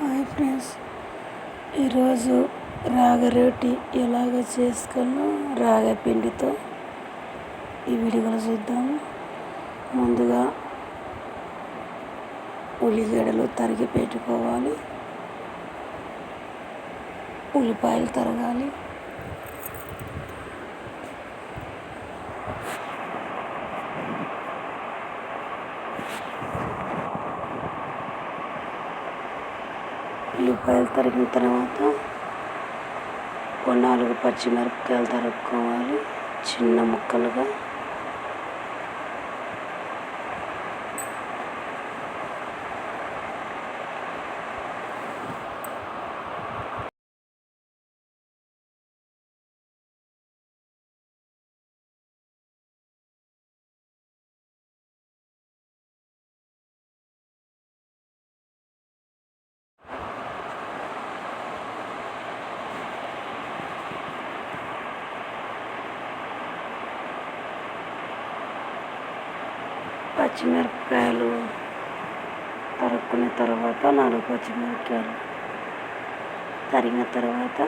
Hi friends. ఈరోజు రాగరోటి ఎలాగ చేసుకోవాలో రాగ పిండితో ఈ వీడియోలో చూద్దాము ముందుగా ఉల్లిగడ్డలు తరిగి పెట్టుకోవాలి. ఉల్లిపాయలు తరగాలి. ఉల్లిపాయలు తరిగిన తర్వాత ఒక నాలుగు పచ్చిమిరపకాయలు తరుక్కోవాలి. చిన్న ముక్కలుగా పచ్చిమిరపకాయలు తరుక్కున్న తర్వాత నాలుగు పచ్చిమిరపకాయలు తరిగిన తర్వాత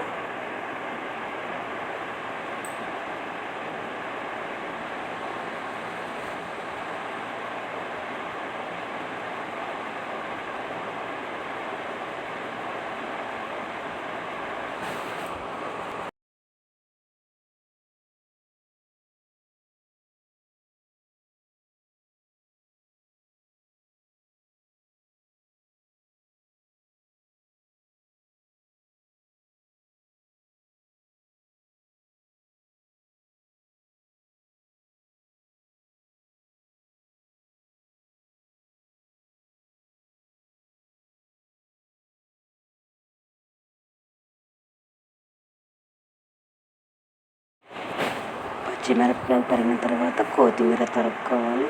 పచ్చిమిరపకాయలు తరిగిన తర్వాత కొత్తిమీర తరుక్కోవాలి.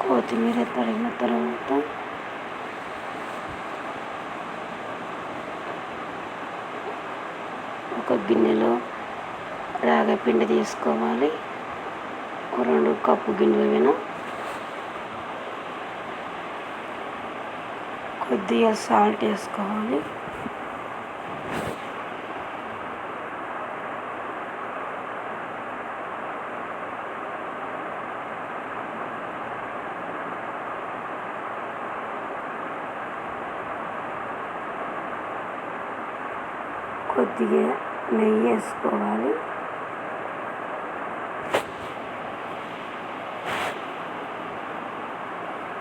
కొత్తిమీర తరిగిన తర్వాత ఒక గిన్నెలో రాగపిండి తీసుకోవాలి. ఒక రెండు కప్పు గిన్నెలు విన కొద్దిగా సాల్ట్ వేసుకోవాలి. కొద్దిగా నెయ్యి వేసుకోవాలి.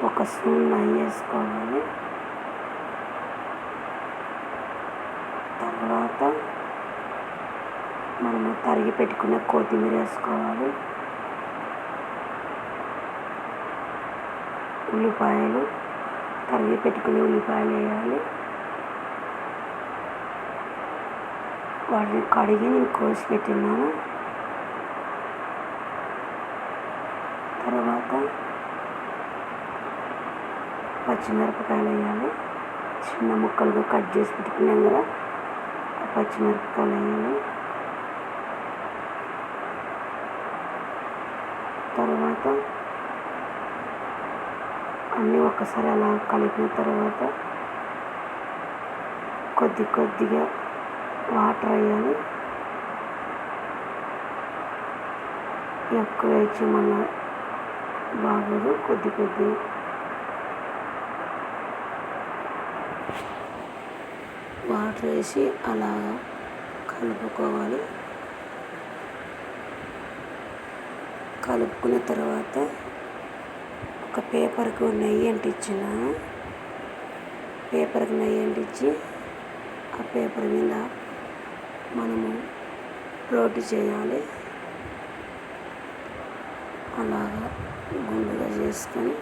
ఒక స్పూన్ నెయ్యి వేసుకోవాలి. తర్వాత మనము తరిగి పెట్టుకున్న కొత్తిమీర వేసుకోవాలి. ఉల్లిపాయలు తరిగి పెట్టుకుని ఉల్లిపాయలు వేయాలి. వాటిని కడిగి నేను కోసి పెట్టినాను తర్వాత పచ్చిమిరపకాయలు వేయాలి చిన్న ముక్కలుగా కట్ చేసి పెట్టుకున్నాం కదా ఆ పచ్చిమిరపకాయలు వేయాలి తర్వాత అన్నీ ఒక్కసారి అలా కలిపిన తర్వాత కొద్ది కొద్దిగా వాటర్ వేయాలి. ఎక్కువ వేసి మళ్ళీ బాగోదు కొద్ది కొద్ది వాటర్ వేసి అలా కలుపుకోవాలి. కలుపుకున్న తర్వాత ఒక పేపర్కు నెయ్యి అంటించినాను పేపర్కి నెయ్యి అంటించి ఆ పేపర్ మీద మనము రోటి చేయాలి. అలాగా గుండుగా చేసుకొని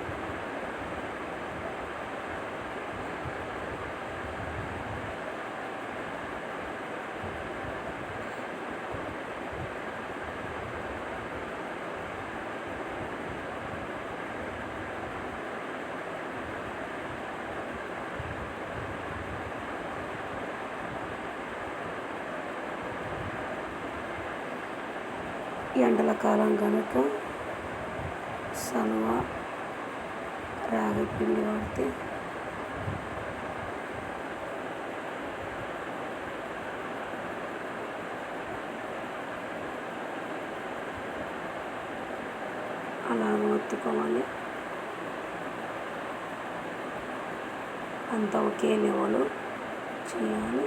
ఎండల కాలం కనుక సనువ రాగి పిండి వాడితే అలా ఒత్తుకోవాలి అంత ఒకే లెవెల్ చేయాలి.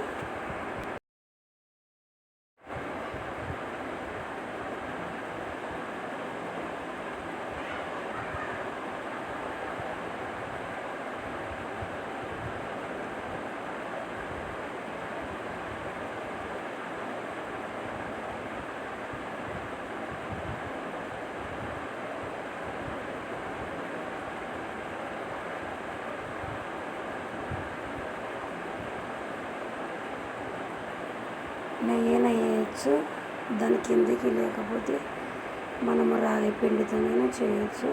నెయ్యైనా వేయచ్చు దాని కిందికి లేకపోతే మనము రాగి పిండితోనైనా చేయొచ్చు.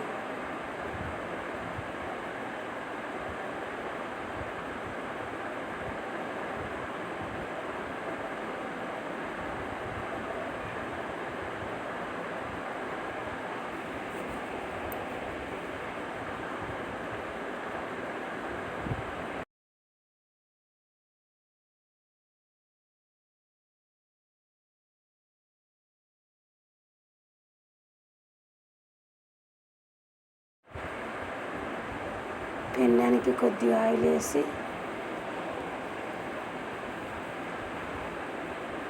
పెన్నానికి కొద్దిగా ఆయిల్ వేసి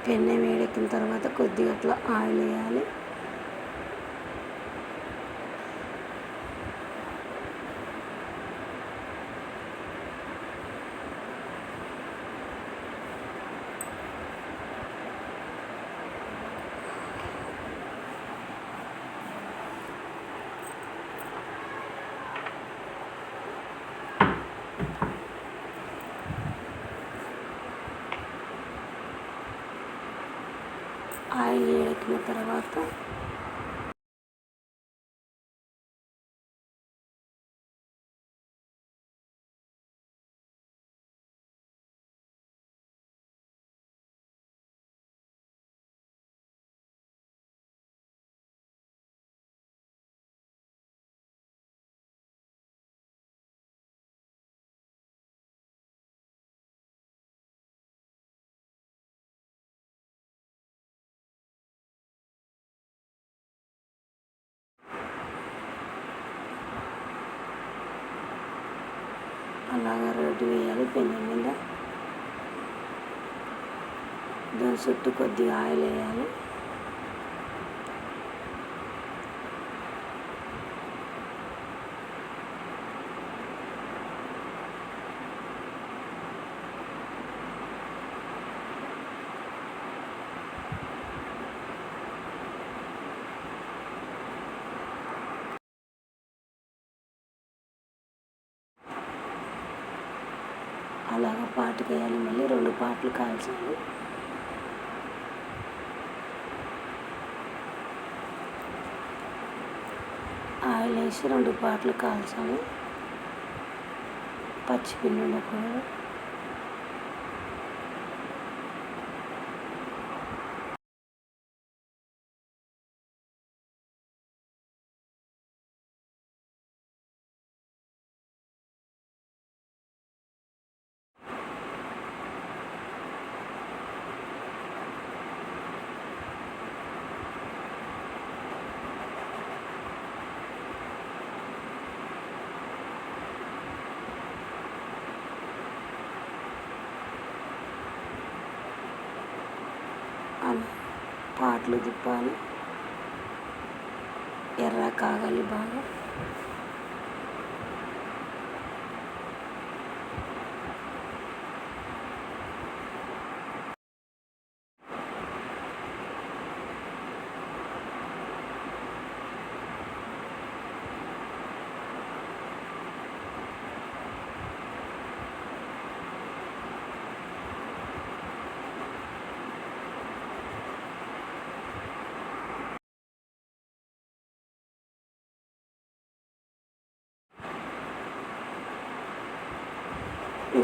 పెన్నె వేడెక్కిన తర్వాత కొద్దిగా అట్లా ఆయిల్ వేయాలి ఆయిల్ వేగిన తర్వాత అలాగా రోడ్డు వేయాలి పెనం మీద. దాని చుట్టూ కొద్దిగా ఆయిల్ వేయాలి. అలాగ పాటుకు వేయాలి మళ్ళీ రెండు పాటలు కాల్చాలి. ఆయిల్ వేసి రెండు పాటలు కాల్చాలి. పచ్చిపిండి ఉండకూడదు అలా పాటలు తిప్పాలి ఎర్ర కాగాలి బాగా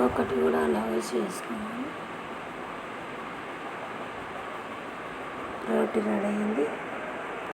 ఒకటి కూడా అలాగే చేసుకున్నాను రోటీ రెడీ అయింది.